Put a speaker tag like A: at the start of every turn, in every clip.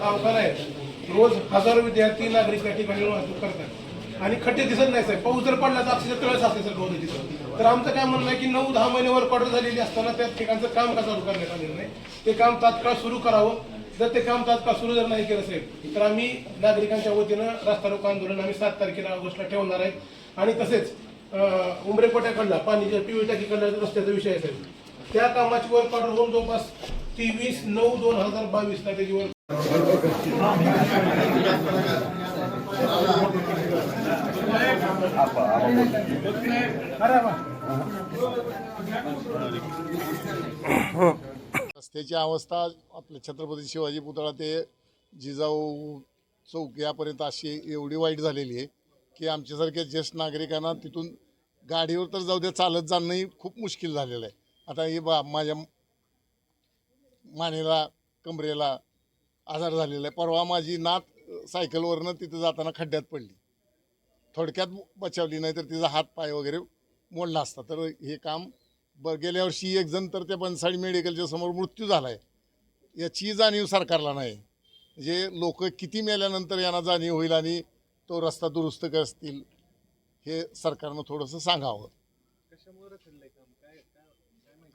A: दवाखाना आहेत रोज हजारो विद्यार्थी नागरिक त्या ठिकाणी वाहतूक करतात. आणि खड्डे दिसत नाही साहेब. पाऊस जर पडला तर अक्षरशः तळस असते सर बहुतेक तिथं. तर आमचं काय म्हणणं आहे की नऊ दहा महिने वर्क ऑर्डर झालेली असताना त्या ठिकाणचं काम का चालू करण्यात आलेलं नाही? ते काम तात्काळ सुरू करावं. जर ते काम तात्काळ सुरू जर नाही केलं साहेब तर आम्ही नागरिकांच्या वतीनं रस्ता रोको आंदोलन आम्ही सात तारखेला ऑगस्टला ठेवणार आहे. आणि तसेच अं, पाणी पिवळी टाकीकडला रस्त्याचा विषय आहे साहेब. त्या कामाची वर्क ऑर्डर होऊन जवळपास तेवीस नऊ दोन हजार बावीसला त्याची वर्क
B: रस्त्याची अवस्था आपल्या छत्रपती शिवाजी पुतळा ते जिजाऊ चौक यापर्यंत अशी एवढी वाईट झालेली आहे की आमच्यासारख्या ज्येष्ठ नागरिकांना तिथून गाडीवर तर जाऊ द्या चालत जाणंही खूप मुश्किल झालेलं आहे. आता हे बा माझ्या मानेला कमरेला आजार झालेला आहे. परवा माझी नात सायकलवरनं तिथं जाताना खड्ड्यात पडली. थोडक्यात बचावली नाही तर तिचा हात पाय वगैरे मोडला असता. तर हे काम ब गेल्या वर्षी एक जण तर त्या बनसाडी मेडिकलच्या समोर मृत्यू झाला आहे याची जाणीव सरकारला नाही. म्हणजे लोक किती मेल्यानंतर यांना जाणीव होईल आणि तो रस्ता दुरुस्त करतील हे सरकारनं थोडंसं सांगावं.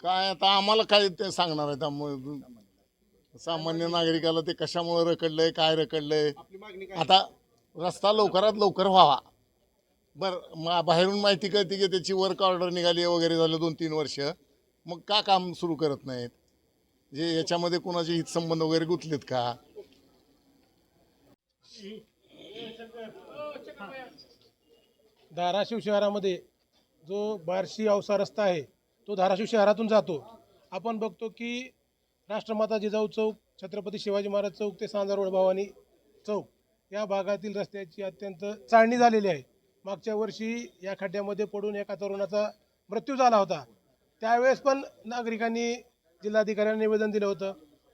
B: काय आता आम्हाला काय ते सांगणार आहे त्यामुळे सामान्य नागरिकाला ते कशामुळे रखडलंय काय रखडलंय? आता रस्ता लवकरात लवकर व्हावा. बरं मा बाहेरून माहिती कळते की त्याची वर्क ऑर्डर निघाली वगैरे झालं दोन तीन वर्ष. मग का काम सुरू करत नाहीत? जे याच्यामध्ये कोणाचे हितसंबंध वगैरे गुंतलेत का?
A: धाराशिव शहरामध्ये जो बार्शी औसा रस्ता आहे तो धाराशिव शहरातून जातो. आपण बघतो की राष्ट्रमाता जिजाऊ चौक छत्रपती शिवाजी महाराज चौक ते सांजारोड भवानी चौक या भागातील रस्त्याची अत्यंत चाळणी झालेली आहे. मागच्या वर्षी या खड्ड्यामध्ये पडून एका तरुणाचा मृत्यू झाला होता. त्यावेळेस पण नागरिकांनी जिल्हाधिकाऱ्यांना निवेदन दिलं होतं.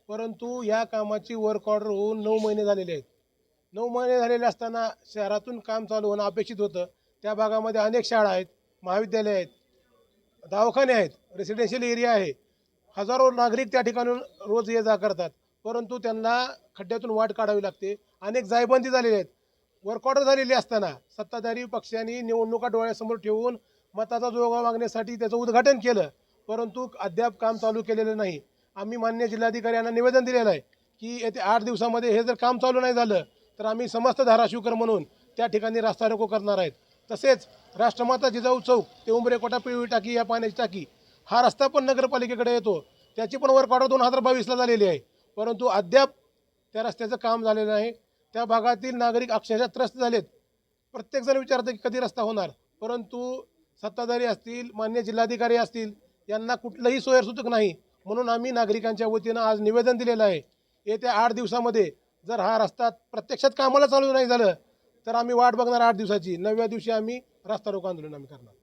A: परंतु या कामाची वर्क ऑर्डर होऊन नऊ महिने झालेले आहेत. नऊ महिने झालेले असताना शहरातून काम चालू होणं अपेक्षित होतं. त्या भागामध्ये अनेक शाळा आहेत महाविद्यालय आहेत दवाखाने आहेत रेसिडेन्शियल एरिया आहे. हजारो नागरिक त्या ठिकाणी रोज ये जा करतात. परंतु त्यांना खड्ड्यातून वाट काढावी लागते. अनेक जायबंदी झालेल्या आहेत. वर्क झालेली असताना सत्ताधारी पक्षांनी निवडणुका डोळ्यासमोर ठेवून मताचा जोगा मागण्यासाठी त्याचं उद्घाटन केलं. परंतु अद्याप काम चालू केलेलं नाही. आम्ही मान्य जिल्हाधिकारी यांना निवेदन दिलेलं आहे की येत्या आठ दिवसामध्ये हे जर काम चालू नाही झालं तर आम्ही समस्त धाराशिवकर म्हणून त्या ठिकाणी रास्ता रोको करणार आहेत. तसेच राष्ट्रमाता जिजाऊ चौक ते उंबरेकोटा पिळवी टाकी या पाण्याची टाकी हा रस्ता पण नगरपालिकेकडे येतो. त्याची पण वर्क ऑर्डर दोन हजार बावीसला झालेली आहे. परंतु अद्याप त्या रस्त्याचं काम झालेलं नाही. त्या भागातील नागरिक अक्षरशः त्रस्त झालेत. प्रत्येकजण विचारतं की कधी रस्ता होणार? परंतु सत्ताधारी असतील मान्य जिल्हाधिकारी असतील यांना कुठलंही सोयरसूचक नाही. म्हणून आम्ही नागरिकांच्या वतीनं आज निवेदन दिलेलं आहे. येत्या आठ दिवसामध्ये जर हा रस्ता प्रत्यक्षात कामाला चालू नाही झालं तर आम्ही वाट बघणार आठ दिवसाची. नवव्या दिवशी आम्ही रस्ता रोको आंदोलन आम्ही करणार.